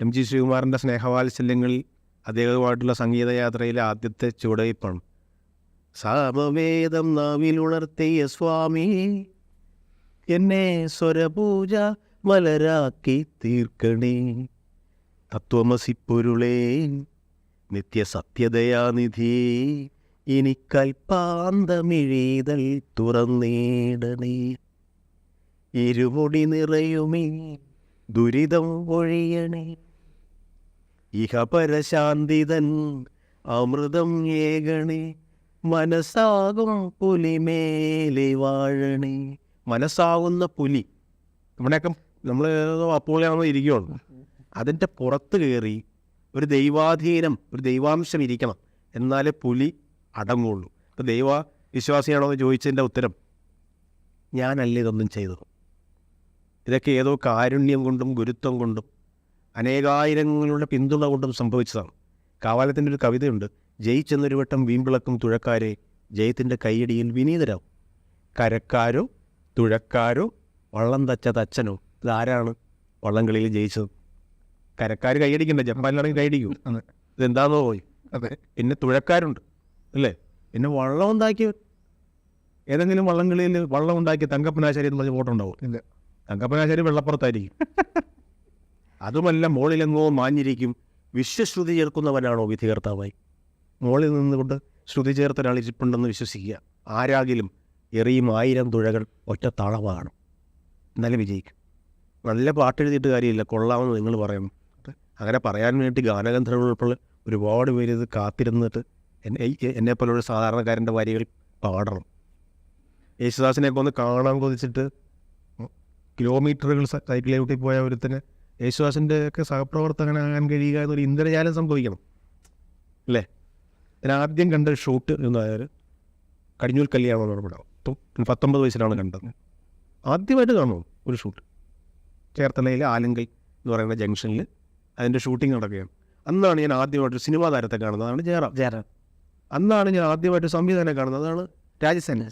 M G ശ്രീകുമാറിന്റെ സ്നേഹവാത്സല്യങ്ങളിൽ അദ്ദേഹവുമായിട്ടുള്ള സംഗീതയാത്രയിലെ ആദ്യത്തെ ചുവടവയ്പ്പാണ് സാമവേദം നാവിലുണർത്തിയ സ്വാമി എന്നെ സ്വരപൂജ മലരാക്കി തീർക്കണേ. തത്വമസി പൊരുളേ നിത്യസത്യദയാനിധി എനിക്കൽപ്പാന്തമിഴീതൽ തുറന്നേടണേ. ഇരുമുടി നിറയുമേ ദുരിതം ഒഴിയണേ. ഇഹപരശാന്തിതൻ അമൃതം ഏകണേ മനസ്സാകും പുലിമേലി വാഴണി. മനസ്സാകുന്ന പുലി. നമ്മുടെയൊക്കെ നമ്മൾ അപ്പോളാണെന്ന് ഇരിക്കുകയുള്ളു അതിന്റെ പുറത്ത് കയറി ഒരു ദൈവാധീനം ഒരു ദൈവാംശം ഇരിക്കണം. എന്നാലേ പുലി അടങ്ങുള്ളൂ. ഇപ്പം ദൈവ വിശ്വാസിയാണോ എന്ന് ചോദിച്ചതിന്റെ ഉത്തരം ഞാനല്ല ഇതൊന്നും ചെയ്തത്. ഇതൊക്കെ ഏതോ കാരുണ്യം കൊണ്ടും ഗുരുത്വം കൊണ്ടും അനേകായിരങ്ങളുടെ പിന്തുണ കൊണ്ടും സംഭവിച്ചതാണ്. കാവാലത്തിന്റെ ഒരു കവിതയുണ്ട് ജയിച്ചെന്നൊരു വട്ടം വീമ്പിളക്കും തുഴക്കാരെ ജയത്തിന്റെ കൈയടിയിൽ വിനീതരാവും. കരക്കാരോ തുഴക്കാരോ വള്ളം തച്ച തച്ചനോ ഇതാരാണ് വള്ളംകളിയിൽ ജയിച്ചത്? കരക്കാർ കൈയടിക്കണ്ട? ജപ്പാനിലാണെങ്കിൽ കൈയടിക്കും. ഇതെന്താണെന്നോ പോയി അതെ. പിന്നെ തുഴക്കാരുണ്ട് അല്ലേ? പിന്നെ വള്ളം ഉണ്ടാക്കിയ ഏതെങ്കിലും വള്ളംകളിയിൽ വള്ളം ഉണ്ടാക്കി തങ്കപ്പനാശാരി എന്ന് പറഞ്ഞ ഫോട്ടോ ഉണ്ടാവും. തങ്കപ്പനാശാരി വെള്ളപ്പുറത്തായിരിക്കും. അതുമല്ല മോളിലെങ്ങോ മാഞ്ഞിരിക്കും. വിശ്വശ്രുതി ചേർക്കുന്നവനാണോ വിധികർത്താവായി? മോളിൽ നിന്നുകൊണ്ട് ശ്രുതി ചേർത്ത ഒരാൾ ഇരിപ്പുണ്ടെന്ന് വിശ്വസിക്കുക. ആരാകിലും എറിയും ആയിരം തുഴകൾ ഒറ്റ താളമാണ് എന്നാലും വിജയിക്കും. നല്ല പാട്ട് എഴുതിയിട്ട് കാര്യമില്ല. കൊള്ളാമെന്ന് നിങ്ങൾ പറയണം അങ്ങനെ പറയാൻ വേണ്ടി ഗാനഗന്ധർവ ഉൾപ്പെടെ ഒരുപാട് പേര് ഇത് കാത്തിരുന്നിട്ട് എന്നെ എന്നെ പോലുള്ള സാധാരണക്കാരന്റെ വരികൾ പാടണം. യേശുദാസിനെയൊക്കെ ഒന്ന് കാണാൻ കൊതിച്ചിട്ട് കിലോമീറ്ററുകൾ സൈക്കിളിൽ കൂട്ടി പോയ ഒരുത്തിന് യേശുദാസിന്റെ ഒക്കെ സഹപ്രവർത്തകനാകാൻ കഴിയുക എന്നൊരു ഇന്ദ്രജാലം സംഭവിക്കണം. അല്ലേ? ഞാനാദ്യം ആദ്യം കണ്ട ഷൂട്ട് എന്നായാൽ കടിഞ്ഞൂൽ കല്യാണം എന്ന് പടം പത്തൊമ്പത് വയസ്സിലാണ് കണ്ടത്. ആദ്യമായിട്ട് കാണുമോ ഒരു ഷൂട്ട്? ചേർത്തലയിൽ ആലങ്കൽ എന്ന് പറയുന്ന ജംഗ്ഷനിൽ അതിന്റെ ഷൂട്ടിംഗ് നടക്കുകയാണ്. അന്നാണ് ഞാൻ ആദ്യമായിട്ട് സിനിമാ താരത്തെ കാണുന്നത്. അതാണ് ജയറാം. ജയറാം. അന്നാണ് ഞാൻ ആദ്യമായിട്ട് സംവിധാനം കാണുന്നത്. അതാണ് രാജസേന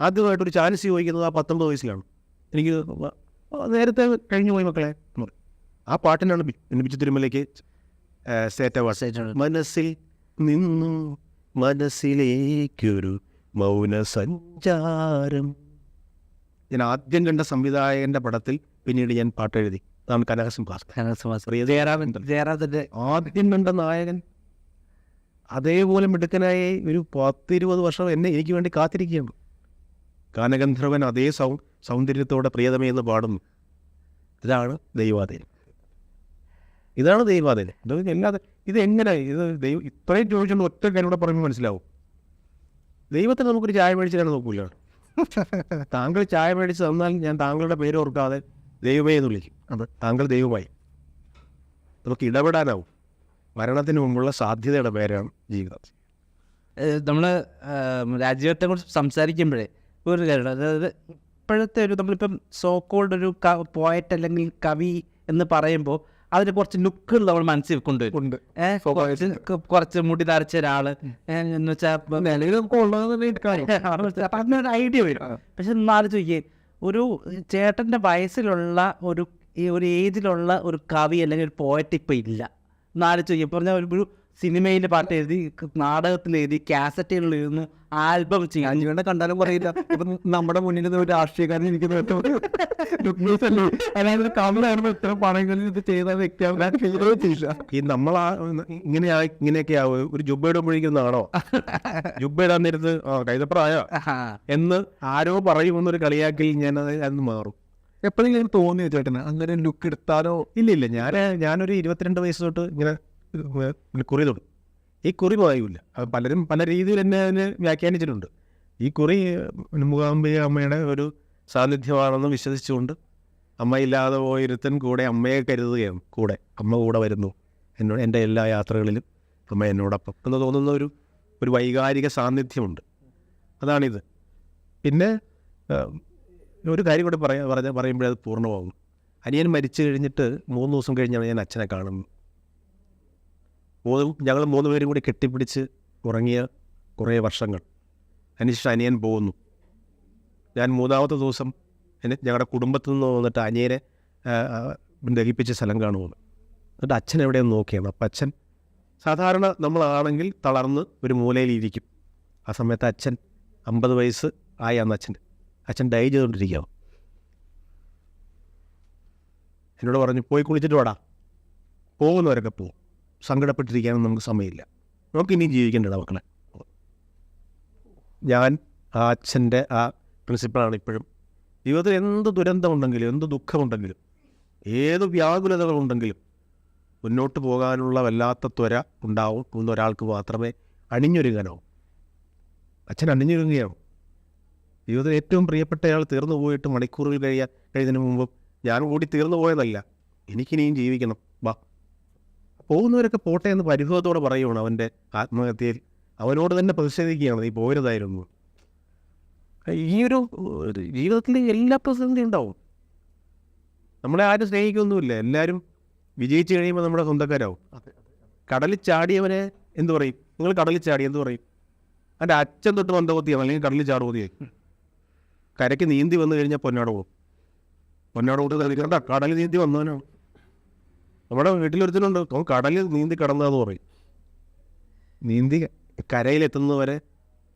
ആദ്യമായിട്ടൊരു ചാൻസ് ചോദിക്കുന്നത് ആ പത്തൊമ്പത് വയസ്സിലാണ്. എനിക്ക് നേരത്തെ കഴിഞ്ഞു പോയി മക്കളെ. ആ പാട്ടിനാണ് ഭിന്നിപ്പിച്ച ബിച്ചു തിരുമലയ്ക്ക് സേറ്റ പാട്ട് മനസ്സിൽ നിന്നു മനസ്സിലേക്കൊരു മൗന സഞ്ചാരം ഞാൻ ആദ്യം കണ്ട സംവിധായകന്റെ പടത്തിൽ പിന്നീട് ഞാൻ പാട്ട് എഴുതി അതാണ് ജയറാമൻ ജയറാമത്തിന്റെ ആദ്യം കണ്ട നായകൻ അതേപോലെ മിടുക്കനായി ഒരു പത്തിരുപത് വർഷം എന്നെ എനിക്ക് വേണ്ടി കാത്തിരിക്കുകയാണ്. ഗാനഗന്ധർവൻ അതേ സൗ സൗന്ദര്യത്തോടെ പ്രിയതമേന്ന് പാടുന്നു. ഇതാണ് ദൈവാധീനം. ഇതാണ് ദൈവാധീനം. ഇത് എല്ലാ ഇത് എങ്ങനെ ഇത് ദൈവം ഇത്രയും ചോദിച്ചുകൊണ്ട് ഒറ്റ കാര്യം പറയുമ്പോൾ മനസ്സിലാവും. ദൈവത്തിന് നമുക്കൊരു ചായ മേടിച്ചാൽ നോക്കൂല. താങ്കൾ ചായ മേടിച്ച് തന്നാൽ ഞാൻ താങ്കളുടെ പേര് ഓർക്കാതെ ദൈവമേ എന്ന് വിളിക്കും. അത് താങ്കൾ ദൈവമായി. നമുക്ക് ഇടപെടാനാവും. മരണത്തിന് മുമ്പുള്ള സാധ്യതയുടെ പേരാണ് ജീവിതം. നമ്മൾ രാജ്യത്തെ കുറിച്ച് സംസാരിക്കുമ്പോഴേ ഒരു കാര്യം അതായത് ഇപ്പോഴത്തെ ഒരു നമ്മളിപ്പം കോൾഡ് ഒരു പോയറ്റ് അല്ലെങ്കിൽ കവി എന്ന് പറയുമ്പോൾ അതിന് കുറച്ച് ലുക്കുകൾ നമ്മൾ മനസ്സിൽ കൊണ്ടുവരും കുറച്ച് കുറച്ച് മുടി നരച്ച ഒരാൾ എന്ന് വെച്ചാൽ അങ്ങനെ ഐഡിയ വരും. പക്ഷെ എന്നാലും ചോദിക്കേ ഒരു ചേട്ടന്റെ വയസ്സിലുള്ള ഒരു ഒരു ഏജിലുള്ള ഒരു കവി അല്ലെങ്കിൽ ഒരു പോയറ്റ് ഇപ്പം ഇല്ല. നാല് ചോദിക്കും പറഞ്ഞാൽ ഒരു ഒരു സിനിമയിൽ പാട്ട് എഴുതി നാടകത്തിൽ എഴുതി കാസറ്റുകളിൽ എഴുതുന്നു ആൽബം ചെയ്യാം. അഞ്ചുകൊണ്ട് കണ്ടാലും പറയില്ല ഇപ്പൊ നമ്മുടെ മുന്നിൽ നിന്ന് ഒരു രാഷ്ട്രീയക്കാരൻ എനിക്ക് അതായത് കമലായിരുന്നു ഇത്ര പണങ്ങളിൽ ഇത് ചെയ്ത വ്യക്തിയാണ് ഈ നമ്മളാ ഇങ്ങനെ ഇങ്ങനെയൊക്കെ ആവും. ഒരു ജുബ്ബ ഇടുമ്പോഴേക്കുന്നതാണോ ജുബ്ബ ഇടാൻ നേരത്ത് ആ കൈതപ്രായ എന്ന് ആരോ പറയുമെന്നൊരു കളിയാക്കി ഞാൻ അത് അന്ന് മാറും. എപ്പോഴെങ്കിലും തോന്നിയോ ചേട്ടന്? അങ്ങനെ ലുക്ക് എടുത്താലോ? ഇല്ല ഇല്ല ഞാൻ ഞാനൊരു ഇരുപത്തിരണ്ട് വയസ്സ് തൊട്ട് ഇങ്ങനെ കുറി തൊടും. ഈ കുറി പോയില്ല. പലരും പല രീതിയിൽ എന്നെ അതിന് വ്യാഖ്യാനിച്ചിട്ടുണ്ട്. ഈ കുറി മൂകാംബിക അമ്മയുടെ ഒരു സാന്നിധ്യമാണെന്ന് വിശ്വസിച്ചുകൊണ്ട് അമ്മ ഇല്ലാതെ പോയിരുത്തൻ കൂടെ അമ്മയെ കരുതുകയാണ് കൂടെ അമ്മ കൂടെ വരുന്നു. എന്നോട് എന്റെ എല്ലാ യാത്രകളിലും അമ്മ എന്നോടൊപ്പം. എന്ന് തോന്നുന്ന ഒരു ഒരു വൈകാരിക സാന്നിധ്യമുണ്ട്. അതാണിത്. പിന്നെ ഒരു കാര്യം കൂടെ പറയാ പറഞ്ഞ പറയുമ്പോഴേ അത് പൂർണമാകും. അനിയൻ മരിച്ചു കഴിഞ്ഞിട്ട് മൂന്ന് ദിവസം കഴിഞ്ഞാണ് ഞാൻ അച്ഛനെ കാണുന്നത്. മൂന്ന് ഞങ്ങൾ മൂന്ന് പേരും കൂടി കെട്ടിപ്പിടിച്ച് ഉറങ്ങിയ കുറേ വർഷങ്ങൾ. അതിനുശേഷം അനിയൻ പോകുന്നു ഞാൻ മൂന്നാമത്തെ ദിവസം എന്നെ ഞങ്ങളുടെ കുടുംബത്തിൽ നിന്ന് വന്നിട്ട് അനിയനെ ദഹിപ്പിച്ച സ്ഥലം കാണുമെന്ന് എന്നിട്ട് അച്ഛൻ എവിടെയെന്ന് നോക്കിയാണ്. അപ്പം അച്ഛൻ സാധാരണ നമ്മളാണെങ്കിൽ തളർന്ന് ഒരു മൂലയിലിരിക്കും ആ സമയത്ത് അച്ഛൻ അമ്പത് വയസ്സ് ആയി അന്ന് അച്ഛൻ. അച്ഛൻ ഡൈ ചെയ്തുകൊണ്ടിരിക്കുകയാണ് എന്നോട് പറഞ്ഞു പോയി കുളിച്ചിട്ട് വാടാ. പോകുന്നവരൊക്കെ പോകും സങ്കടപ്പെട്ടിരിക്കാനും നമുക്ക് സമയമില്ല. നമുക്ക് ഇനിയും ജീവിക്കേണ്ട മക്കളെ ഞാൻ ആ അച്ഛന്റെ ആ പ്രിൻസിപ്പളാണ് ഇപ്പോഴും. ജീവിതത്തിൽ എന്ത് ദുരന്തമുണ്ടെങ്കിലും എന്ത് ദുഃഖമുണ്ടെങ്കിലും ഏത് വ്യാകുലതകളുണ്ടെങ്കിലും മുന്നോട്ട് പോകാനുള്ള വല്ലാത്ത ത്വര ഉണ്ടാവും. എന്നൊരാൾക്ക് മാത്രമേ അണിഞ്ഞൊരുങ്ങാനാവും അച്ഛൻ അണിഞ്ഞൊരുങ്ങുകയാണ്. ജീവിതത്തിൽ ഏറ്റവും പ്രിയപ്പെട്ടയാൾ തീർന്നു പോയിട്ട് മണിക്കൂറുകൾ കഴിയാൻ കഴിയുന്നതിന് മുമ്പ് ഞാൻ കൂടി തീർന്നു പോയതല്ല. എനിക്കിനിയും ജീവിക്കണം. പോകുന്നവരൊക്കെ പോട്ടെ എന്ന് പരിഭവത്തോടെ പറയുകയാണ് അവന്റെ ആത്മഹത്യയിൽ. അവനോട് തന്നെ പ്രതിഷേധിക്കുകയാണ്. നീ പോരുതായിരുന്നു. ഈ ഒരു ജീവിതത്തിൽ എല്ലാ പ്രതിസന്ധി ഉണ്ടാവും. നമ്മളെ ആരും സ്നേഹിക്കൊന്നുമില്ല. എല്ലാവരും വിജയിച്ചു കഴിയുമ്പോൾ നമ്മുടെ സ്വന്തക്കാരാവും. കടലിൽ ചാടിയവനെ എന്ത് പറയും? നിങ്ങൾ കടലിൽ ചാടി എന്ത് പറയും? എന്റെ അച്ഛൻ തൊട്ട് മന്ദബുദ്ധിയാണ്. അല്ലെങ്കിൽ കടലിൽ ചാടുമതിയായി കരയ്ക്ക് നീന്തി വന്നു കഴിഞ്ഞാൽ പൊന്നാട് പോകും. പൊന്നാട് കൂട്ട് കടലിൽ നീന്തി വന്നവനാണ് നമ്മുടെ വീട്ടിലൊരുത്തനുണ്ട്. അവൻ കടലിൽ നീന്തി കടന്നതെന്ന് പറയും. നീന്തി കരയിലെത്തുന്നവരെ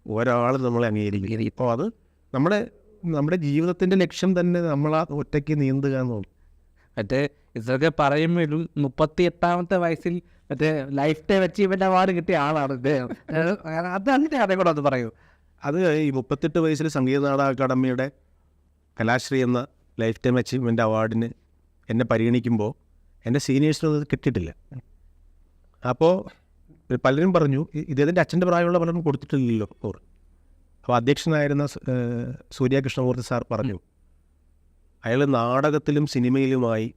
ഒരാൾ നമ്മളെ അംഗീകരിക്കും. ഇപ്പോൾ അത് നമ്മുടെ നമ്മുടെ ജീവിതത്തിന്റെ ലക്ഷ്യം തന്നെ നമ്മൾ ആ ഒറ്റയ്ക്ക് നീന്തുക എന്നുള്ളൂ മറ്റേ ഇതൊക്കെ പറയുമ്പോൾ ഒരു മുപ്പത്തി എട്ടാമത്തെ വയസ്സിൽ മറ്റേ ലൈഫ് ടൈം അച്ചീവ്മെന്റ് അവാർഡ് കിട്ടിയ ആളാണ് ഇദ്ദേഹം. അത് അതിന്റെ കഥ കൂടെ അത് പറയൂ. അത് ഈ മുപ്പത്തെട്ട് വയസ്സിൽ സംഗീത നാട അക്കാദമിയുടെ കലാശ്രീ എന്ന ലൈഫ് ടൈം അച്ചീവ്മെന്റ് അവാർഡിന് എന്നെ പരിഗണിക്കുമ്പോൾ എന്റെ സീനിയേഴ്സിനും അത് കിട്ടിയിട്ടില്ല. അപ്പോൾ പലരും പറഞ്ഞു "ഇ- ഇദ്ദേഹത്തിന്റെ അച്ഛന്റെ പ്രായമുള്ള പലരും കൊടുത്തിട്ടില്ലല്ലോ ഓർ അപ്പോൾ അധ്യക്ഷനായിരുന്ന സ്- ഏഹ് സൂര്യ കൃഷ്ണമൂർത്തി സാർ പറഞ്ഞു അയാൾ നാടകത്തിലും സിനിമയിലുമായി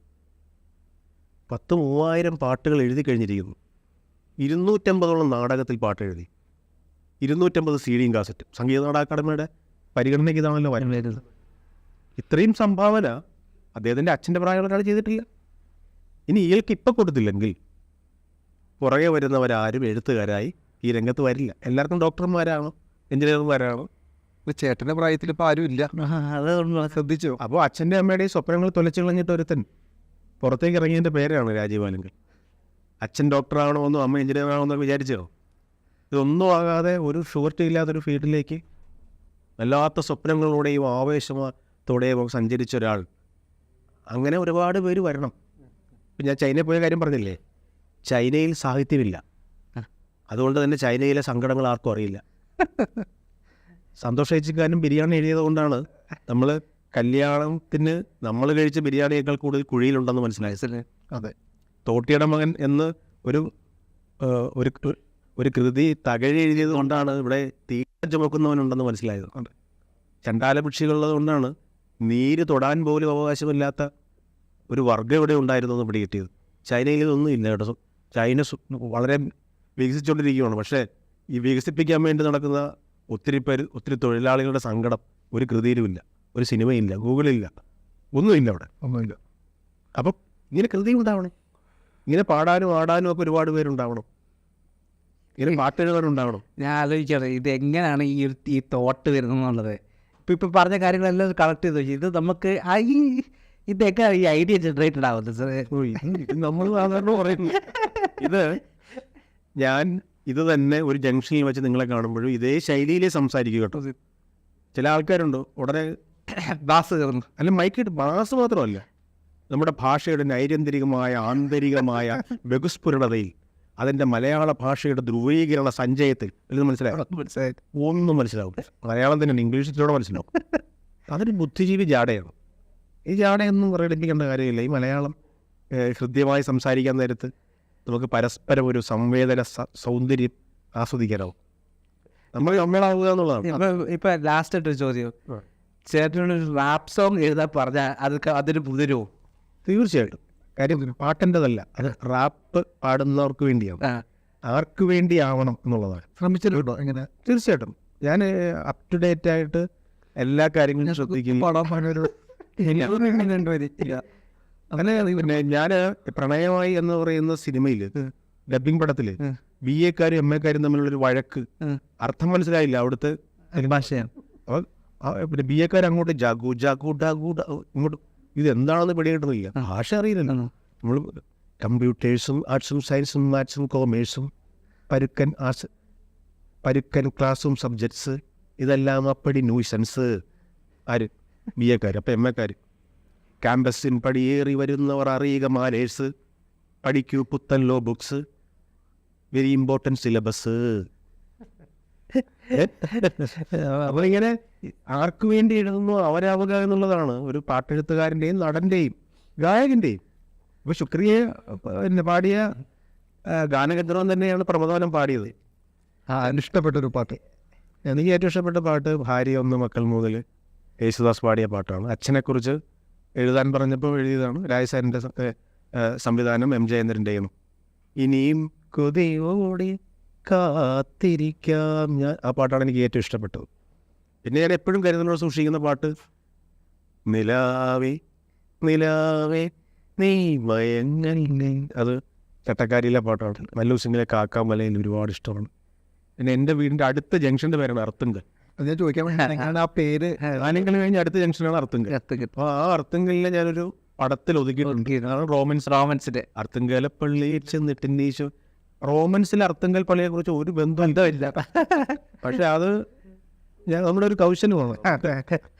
പത്ത് മൂവായിരം പാട്ടുകൾ എഴുതി കഴിഞ്ഞിരിക്കുന്നു. ഇരുന്നൂറ്റമ്പതോളം നാടകത്തിൽ പാട്ട് എഴുതി. ഇരുന്നൂറ്റമ്പത് സി ഡിയും കാസറ്റും. സംഗീത നാടക അക്കാദമിയുടെ പരിഗണനയ്ക്ക് ഇതാണല്ലോ വരുന്നത്. ഇത്രയും സംഭാവന അദ്ദേഹത്തിന്റെ അച്ഛന്റെ പ്രായമുള്ള ഒരാൾ ചെയ്തിട്ടില്ല. ഇനി ഇയാൾക്ക് ഇപ്പം കൊടുത്തില്ലെങ്കിൽ പുറകെ വരുന്നവരാരും എഴുത്തുകാരായി ഈ രംഗത്ത് വരില്ല. എല്ലാവർക്കും ഡോക്ടർമാരാണോ? എഞ്ചിനീയർമാരാണോ? ചേട്ടന്റെ പ്രായത്തിൽ ഇപ്പം ആരും ഇല്ല. അത് ശ്രദ്ധിച്ചോ? അപ്പോൾ അച്ഛന്റെ അമ്മയുടെയും സ്വപ്നങ്ങൾ തൊലച്ചു കളഞ്ഞിട്ട് ഒരുത്തൻ പുറത്തേക്ക് ഇറങ്ങിയതിന്റെ പേരാണ് രാജീവ് ആലങ്കൽ അച്ഛൻ ഡോക്ടറാണോന്നോ അമ്മ എഞ്ചിനീയർ എന്നൊക്കെ വിചാരിച്ചോ? ഇതൊന്നും ആകാതെ ഒരു ഷുവർട്ടി ഇല്ലാത്തൊരു ഫീൽഡിലേക്ക് വല്ലാത്ത സ്വപ്നങ്ങളോടെയും ആവേശത്തോടെയും സഞ്ചരിച്ച ഒരാൾ. അങ്ങനെ ഒരുപാട് പേര് വരണം. ഇപ്പം ഞാൻ ചൈനയിൽ പോയ കാര്യം പറഞ്ഞില്ലേ? ചൈനയിൽ സാഹിത്യമില്ല. അതുകൊണ്ട് തന്നെ ചൈനയിലെ സങ്കടങ്ങൾ ആർക്കും അറിയില്ല. സന്തോഷ് ഏച്ചിക്കാരനും ബിരിയാണി എഴുതിയത് കൊണ്ടാണ് നമ്മൾ കല്യാണത്തിന് നമ്മൾ കഴിച്ച ബിരിയാണിയേക്കാൾ കൂടുതൽ കുഴിയിലുണ്ടെന്ന് മനസ്സിലായി. അതെ. തോട്ടിയുടെ മകൻ എന്ന് ഒരു ഒരു ഒരു കൃതി തകഴി എഴുതിയത് കൊണ്ടാണ് ഇവിടെ തീറ്റ ചുമക്കുന്നവനുണ്ടെന്ന് മനസ്സിലായത്. ചണ്ടാലപക്ഷികളുള്ളത് കൊണ്ടാണ് നീര് തൊടാൻ പോലും അവകാശമില്ലാത്ത ഒരു വർഗം ഇവിടെ ഉണ്ടായിരുന്നു എന്ന് പിടികിട്ടിയത് ചൈനയിൽ ഇതൊന്നും ഇല്ല കേട്ടോ. ചൈന വളരെ വികസിച്ചുകൊണ്ടിരിക്കുകയാണ്. പക്ഷേ ഈ വികസിപ്പിക്കാൻ വേണ്ടി നടക്കുന്ന ഒത്തിരി പേര് ഒത്തിരി തൊഴിലാളികളുടെ സങ്കടം ഒരു കൃതിയിലുമില്ല. ഒരു സിനിമയില്ല ഗൂഗിളില്ല. ഒന്നുമില്ല അവിടെ. ഒന്നുമില്ല. അപ്പം ഇങ്ങനെ കൃതി ഉണ്ടാവണം. ഇങ്ങനെ പാടാനും ആടാനും ഒക്കെ ഒരുപാട് പേരുണ്ടാവണം. ഇങ്ങനെ പാട്ടെഴുതാനുണ്ടാവണം ഞാൻ ആലോചിക്കാറ് ഇത് എങ്ങനെയാണ് ഈ ഒരു ഈ തോട്ട് വരുന്നത് എന്നുള്ളത്? ഇപ്പം ഇപ്പം പറഞ്ഞ കാര്യങ്ങളെല്ലാം കളക്ട് ചെയ്ത്. ഇത് നമുക്ക് ആ ഈ ഇതൊക്കെ ഈ ഐഡിയ ജനറേറ്റഡ് ആവുന്നത് സാറേ നമ്മൾ സാധാരണ പറയുന്നു. ഇത് ഞാൻ ഇത് തന്നെ ഒരു ജംഗ്ഷനിൽ വെച്ച് നിങ്ങളെ കാണുമ്പോഴും ഇതേ ശൈലിയിലേ സംസാരിക്കുക കേട്ടോ. ചില ആൾക്കാരുണ്ട്? ഉടനെ ബാസ് കയറുന്നു. അല്ല മൈക്കിട്ട് ബാസ് മാത്രമല്ല. നമ്മുടെ ഭാഷയുടെ നൈരന്തരികമായ ആന്തരികമായ ബഹുസ്ഫുരണതയിൽ അതിന്റെ മലയാള ഭാഷയുടെ ധ്രുവീകരണ സഞ്ചയത്തിൽ ഇത് മനസ്സിലായി? ഒന്നും മനസ്സിലാവും മലയാളം തന്നെ ഇംഗ്ലീഷിലൂടെ മനസ്സിലാവും. അതൊരു ബുദ്ധിജീവി ജാടയാണ്. ഈ ഒന്നും പ്രകടിപ്പിക്കേണ്ട കാര്യമില്ല. ഈ മലയാളം ഹൃദ്യമായി സംസാരിക്കാൻ നേരത്ത് നമുക്ക് പരസ്പരം ഒരു സംവേദന സൗന്ദര്യം ആസ്വദിക്കാനാവും നമ്മൾ നമ്മളാവുക എന്നുള്ളതാണ്. ഇപ്പൊ ലാസ്റ്റ് ആയിട്ട് ചോദ്യം. റാപ്പ് സോങ് എഴുതാൻ പറഞ്ഞാൽ അത് ക- അതൊരു മുതിരോ? തീർച്ചയായിട്ടും. കാര്യം പാട്ടിന്റെതല്ല. അത് റാപ്പ് പാടുന്നവർക്ക് വേണ്ടിയാണ് ആർക്ക് ആർക്ക് വേണ്ടിയാവണം എന്നുള്ളതാണ്. ശ്രമിച്ചിട്ടുണ്ടോ എങ്ങനെ തീർച്ചയായിട്ടും. ഞാൻ അപ് ടു ഡേറ്റ് ആയിട്ട് എല്ലാ കാര്യങ്ങളും ശ്രദ്ധിക്കുന്നു അങ്ങനെ പിന്നെ ഞാൻ പ്രണയമായി എന്ന് പറയുന്ന സിനിമയിൽ ഡബിങ് പടത്തിൽ ഉം. ബി എക്കാരും എം എക്കാരും തമ്മിലുള്ളൊരു വഴക്ക് ഉം. അർത്ഥം മനസ്സിലായില്ല അവിടുത്തെ ഭാഷയാണ്. പിന്നെ ബി എക്കാർ അങ്ങോട്ട് ജാഗു ജാഗു ഡാഗു ഇങ്ങോട്ട് ഇത് എന്താണെന്ന് പിടികിട്ടുന്നില്ല. ഭാഷ അറിയില്ല നമ്മൾ കമ്പ്യൂട്ടേഴ്സും ആർട്സും സയൻസും മാത്സും കോമേഴ്സും പരുക്കൻ ആർട്സ് പരുക്കൻ ക്ലാസ്സും സബ്ജക്ട്സ് ഇതെല്ലാം അപ്പടി ന്യൂസൻസ്. ആര്? ബി എക്കാർ അപ്പം എം എക്കാർ ക്യാമ്പസിൻ പടിയേറി വരുന്നവർ അറിയുക മാനേഴ്സ്. പഠിക്കൂ പുത്തൻ law books. Very important syllabus. അപ്പോൾ ഇങ്ങനെ ആർക്കു വേണ്ടി എഴുതുന്നു അവരാവുക എന്നുള്ളതാണ്. ഒരു പാട്ടെഴുത്തുകാരന്റെയും നടന്റെയും ഗായകന്റെയും. ഇപ്പോൾ ശുക്രിയെ പിന്നെ പാടിയ ഗാനഗന്ധർവൻ തന്നെയാണ് പ്രമദോനം പാടിയത്. ആ ഇഷ്ടപ്പെട്ടൊരു പാട്ട്. എനിക്ക് ഏറ്റവും ഇഷ്ടപ്പെട്ട പാട്ട് ഭാര്യ ഒന്ന് മക്കൾ മുതൽ യേശുദാസ് പാടിയ പാട്ടാണ്. അച്ഛനെക്കുറിച്ച് എഴുതാൻ പറഞ്ഞപ്പോൾ എഴുതിയതാണ് രാജസാരിന്റെ സംവിധാനം എം ജയേന്ദ്രന്റെയും ഇനിയും കൊതിയോടെ കാത്തിരിക്കാം ഞാൻ. ആ പാട്ടാണ് എനിക്ക് ഏറ്റവും ഇഷ്ടപ്പെട്ടത്. പിന്നെ ഞാൻ എപ്പോഴും കരുതലോട് സൂക്ഷിക്കുന്ന പാട്ട് നിലാവേ നിലാവേ നീ മയങ്ങനെ അത് ചട്ടക്കാരിയിലെ പാട്ടാണ്. മല്ലു സിംഗിലെ കാക്കാമലയിൽ ഒരുപാട് ഇഷ്ടമാണ്. പിന്നെ എന്റെ വീടിന്റെ അടുത്ത ജംഗ്ഷന്റെ പേരാണ് അർത്തുങ്കൽ. ഞാൻ ചോദിക്കാൻ വേണ്ടി ആ പേര് ആനങ്കൽ കഴിഞ്ഞ് അടുത്ത ജംഗ്ഷനാണ് അർത്തുങ്കൽ. അപ്പോൾ ആ അർത്തുങ്കലിനെ ഞാനൊരു പടത്തിൽ ഒതുക്കിയിട്ടുണ്ട്. കാരണം റോമൻസ്. റോമൻസിന്റെ അർത്തുങ്കല പള്ളിയിൽ ചെന്നിട്ടുണ്ട് ഈശോ. റോമൻസിൽ അർത്തുങ്കൽ പള്ളിയെ കുറിച്ച് ഒരു ബന്ധമില്ല. പക്ഷെ അത് ഞാൻ നമ്മുടെ ഒരു കൗശലമാണ്.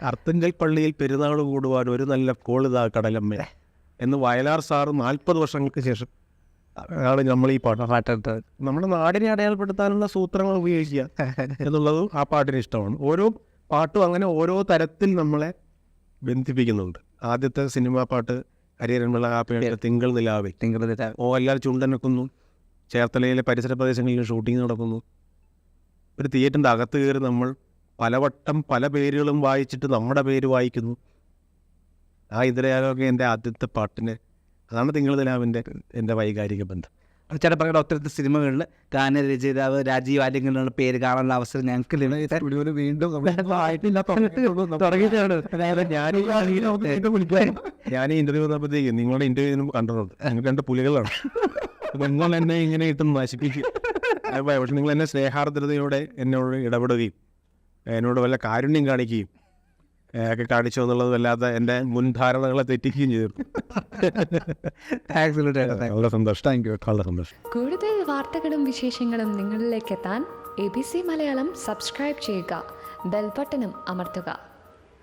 അർത്തുങ്കൽ പള്ളിയിൽ പെരുന്നാൾ കൂടുവാൻ ഒരു നല്ല കോളിതാ കടലമ്മ. എന്ന് വയലാർ സാറ് നാൽപ്പത് വർഷങ്ങൾക്ക് ശേഷം ആണ് നമ്മൾ ഈ പാട്ട് പാട്ടെടുത്ത് നമ്മുടെ നാടിനെ അടയാളപ്പെടുത്താനുള്ള സൂത്രങ്ങൾ ഉപയോഗിക്കുക എന്നുള്ളതും ആ പാട്ടിന് ഇഷ്ടമാണ്. ഓരോ പാട്ടും അങ്ങനെ ഓരോ തരത്തിൽ നമ്മളെ ബന്ധിപ്പിക്കുന്നുണ്ട്. ആദ്യത്തെ സിനിമാ പാട്ട് ഹരിഹരമുള്ള കാപ്പിയുടെ തിങ്കൾ നിലാവേ. തിങ്കള ഓ എല്ലാവരും ചുണ്ടനക്കുന്നു ചേർത്തലയിലെ പരിസര പ്രദേശങ്ങളിൽ ഷൂട്ടിംഗ് നടക്കുന്നു. ഒരു തിയേറ്ററിന്റെ അകത്ത് കയറി നമ്മൾ പലവട്ടം പല പേരുകളും വായിച്ചിട്ട് നമ്മുടെ പേര് വായിക്കുന്നു. ആ ഇതിലാകെ എന്റെ ആദ്യത്തെ പാട്ടിന് അതാണ് തിങ്കൾ നിലാവിന്റെ എന്റെ വൈകാരിക ബന്ധം. ചേട്ടപ്പറയുടെ ഒത്തിരി സിനിമകളിൽ ഗാനരചയിതാവ് രാജീവ് ആലിംഗനുള്ള പേര് കാണാനുള്ള അവസരം ഞങ്ങൾക്ക്. സ്റ്റുഡിയോയിൽ വീണ്ടും ഞാൻ ഇന്റർവ്യൂ വന്നപ്പോഴത്തേക്ക് നിങ്ങളുടെ ഇന്റർവ്യൂ കണ്ടിട്ടുണ്ട്. നിങ്ങൾ രണ്ട് പുലികളാണ്. നിങ്ങൾ എന്നെ ഇങ്ങനെ കിട്ടുന്നു നശിപ്പിക്കും. പക്ഷെ നിങ്ങൾ എന്നെ സ്നേഹാർദ്രതയോടെ എന്നോട് ഇടപെടുകയും എന്നോട് വല്ല കാരുണ്യം കാണിക്കുകയും ഒക്കെ കാണിച്ചു എന്നുള്ളത് വല്ലാത്ത എന്റെ മുൻധാരണകളെ തെറ്റിക്കുകയും ചെയ്തു. താങ്ക്സ് വളരെ സന്തോഷം. താങ്ക് യു വളരെ സന്തോഷം. കൂടുതൽ വാർത്തകളും വിശേഷങ്ങളും നിങ്ങളിലേക്ക് എത്താൻ A B C Malayalam subscribe ചെയ്യുക. ബെൽബട്ടനും അമർത്തുക.